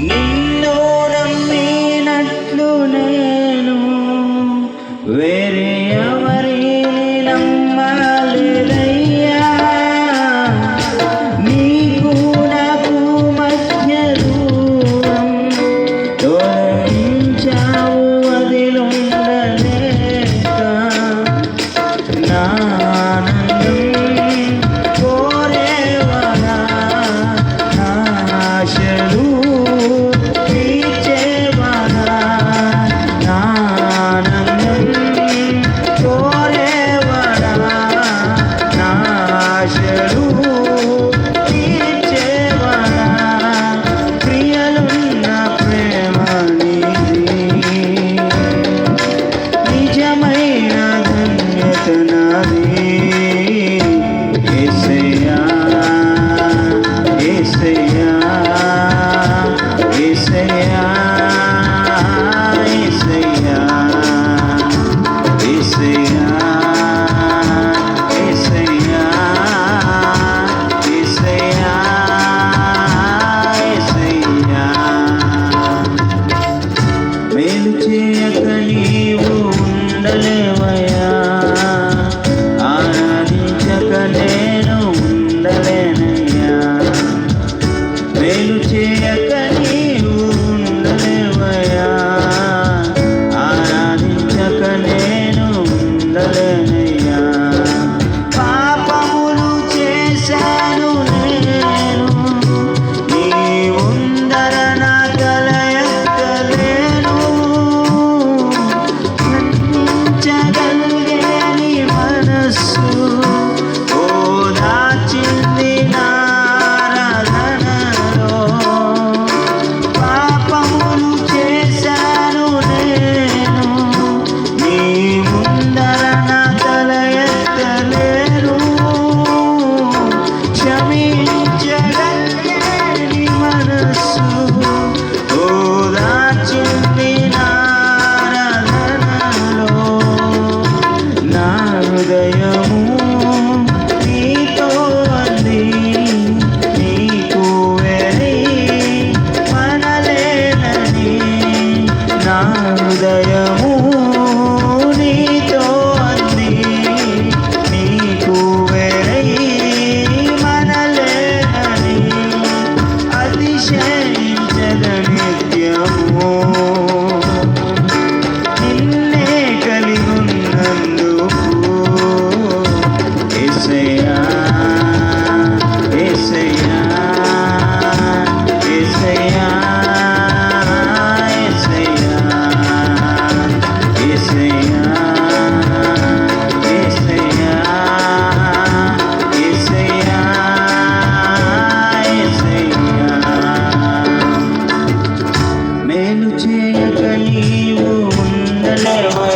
నిన్నో నమ్మినట్లునే చేయక నీవు ఉండలేవయా ఆరాధించక నేను ఉండలే చేయక నీవు ఉండలేవా?